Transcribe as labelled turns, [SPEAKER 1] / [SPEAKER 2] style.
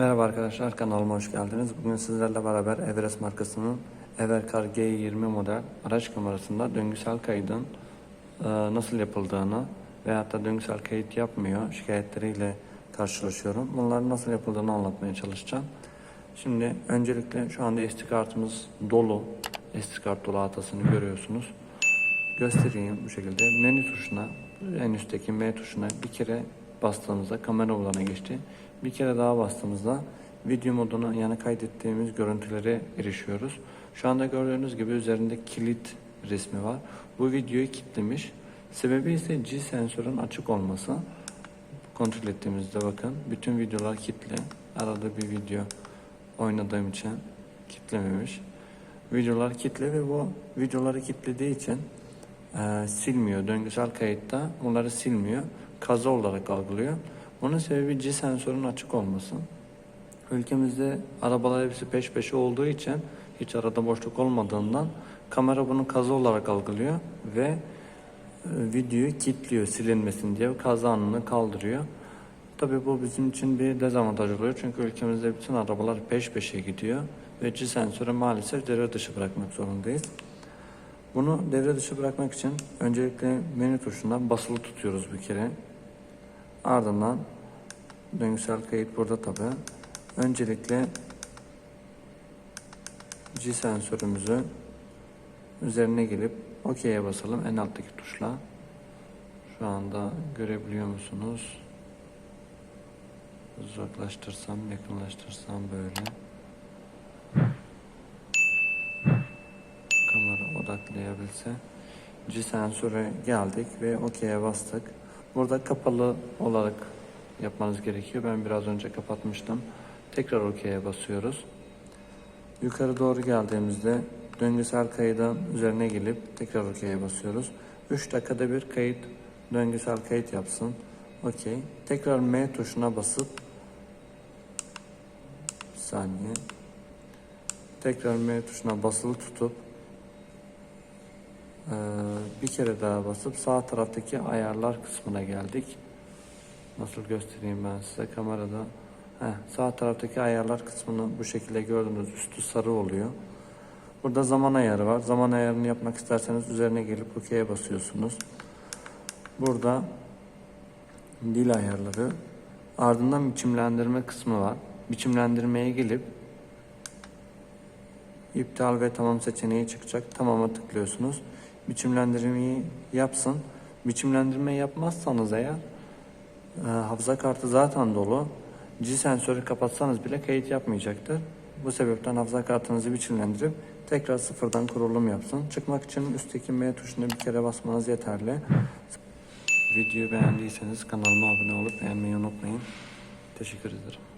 [SPEAKER 1] Merhaba arkadaşlar kanalıma hoş geldiniz. Bugün sizlerle beraber Everest markasının Evercar G20 model araç kamerasında döngüsel kaydın e, nasıl yapıldığını veyahut da döngüsel kayıt yapmıyor şikayetleriyle karşılaşıyorum. Bunların nasıl yapıldığını anlatmaya çalışacağım. Şimdi öncelikle şu anda SD kartımız dolu. SD kart dolu hatasını görüyorsunuz. Göstereyim bu şekilde. Menü tuşuna, en üstteki M tuşuna bir kere bastığımızda kamera moduna geçti. Bir kere daha bastığımızda video moduna yani kaydettiğimiz görüntülere erişiyoruz. Şu anda gördüğünüz gibi üzerinde kilit resmi var. Bu videoyu kilitlemiş. Sebebi ise G sensörün açık olması. Kontrol ettiğimizde bakın bütün videolar kilitli. Arada bir video oynadığım için kilitlememiş. Videolar kilitli ve bu videoları kilitlediği için e, silmiyor. Döngüsel kayıtta bunları silmiyor. Kaza olarak algılıyor. Bunun sebebi G sensörün açık olması. Ülkemizde arabalar hepsi peş peşe olduğu için hiç arada boşluk olmadığından kamera bunu kaza olarak algılıyor ve e, videoyu kilitliyor silinmesin diye kaza anını kaldırıyor. Tabii bu bizim için bir dezavantaj oluyor çünkü ülkemizde bütün arabalar peş peşe gidiyor ve G sensörü maalesef devre dışı bırakmak zorundayız. Bunu devre dışı bırakmak için öncelikle menü tuşuna basılı tutuyoruz bir kere. Ardından döngüsel kayıt burada tabi. Öncelikle G sensörümüzü üzerine gelip OK'ye basalım en alttaki tuşla. Şu anda görebiliyor musunuz? Uzaklaştırsam, yakınlaştırsam böyle. kamera odaklayabilse. G sensöre geldik ve OK'ye bastık. Burada kapalı olarak yapmanız gerekiyor. Ben biraz önce kapatmıştım. Tekrar OK'ye basıyoruz. Yukarı doğru geldiğimizde döngüsel kaydın üzerine gelip tekrar OK'ye basıyoruz. 3 dakikada bir kayıt döngüsel kayıt yapsın. OK. Tekrar M tuşuna basıp saniye. Tekrar M tuşuna basılı tutup bir kere daha basıp sağ taraftaki ayarlar kısmına geldik. Nasıl göstereyim ben size kamerada. Heh, sağ taraftaki ayarlar kısmını bu şekilde gördünüz. Üstü sarı oluyor. Burada zaman ayarı var. Zaman ayarını yapmak isterseniz üzerine gelip OK'ye basıyorsunuz. Burada dil ayarları. Ardından biçimlendirme kısmı var. Biçimlendirmeye gelip iptal ve tamam seçeneği çıkacak. Tamama tıklıyorsunuz biçimlendirmeyi yapsın. Biçimlendirme yapmazsanız eğer e, hafıza kartı zaten dolu. G sensörü kapatsanız bile kayıt yapmayacaktır. Bu sebepten hafıza kartınızı biçimlendirip tekrar sıfırdan kurulum yapsın. Çıkmak için üstteki M tuşuna bir kere basmanız yeterli. Videoyu beğendiyseniz kanalıma abone olup beğenmeyi unutmayın. Teşekkür ederim.